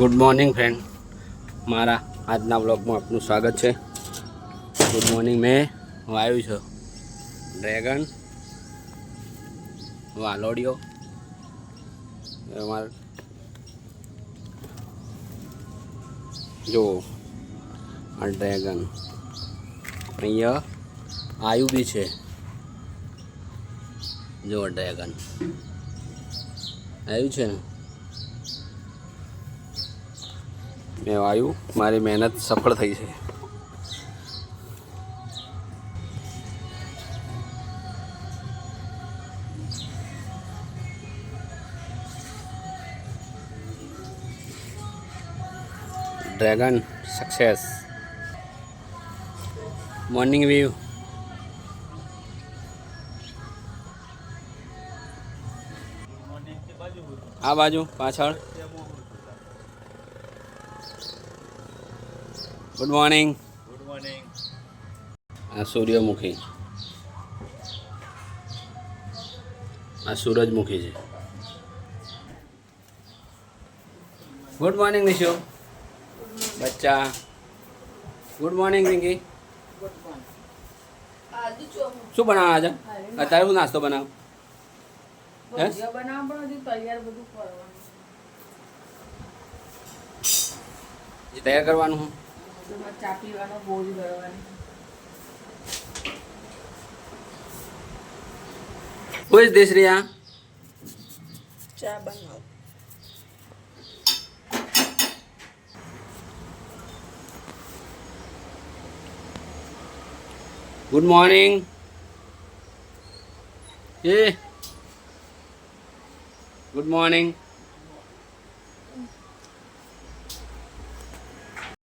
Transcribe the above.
Good morning friend મારા આજના બ્લોગમાં આપનું સ્વાગત છે. ગુડ મોર્નિંગ મેં વાયું છે. ડ્રેગન વાલોડિયો. અમાર જો, આ ડ્રેગન અહીંયા આયુ બી છે. જો ડ્રેગન આવ્યું છે ને? મેં વાયું. મારી મહેનત સફળ થઈ છે. ડ્રેગન સક્સેસ મોર્નિંગ વ્યૂ આ બાજુ પાછળ. ગુડ મોર્નિંગ ગુડ મોર્નિંગ આ સૂર્યમુખી. આ સૂરજમુખી છે. ગુડ મોર્નિંગ નિશો બચ્ચા. ગુડ મોર્નિંગ નિકી શું બનાવવા આજે અત્યારે શું નાસ્તો બનાવ. હે? ભજીયા બનાવવા પણ હજુ તૈયાર કરવાનું તૈયાર કરવાનું હું. એમાં ચા પીવાનો બોજ ગળવાની કોઈ જ દેશ રહ્યા ચા બનાવ. ગુડ મોર્નિંગ એ ગુડ મોર્નિંગ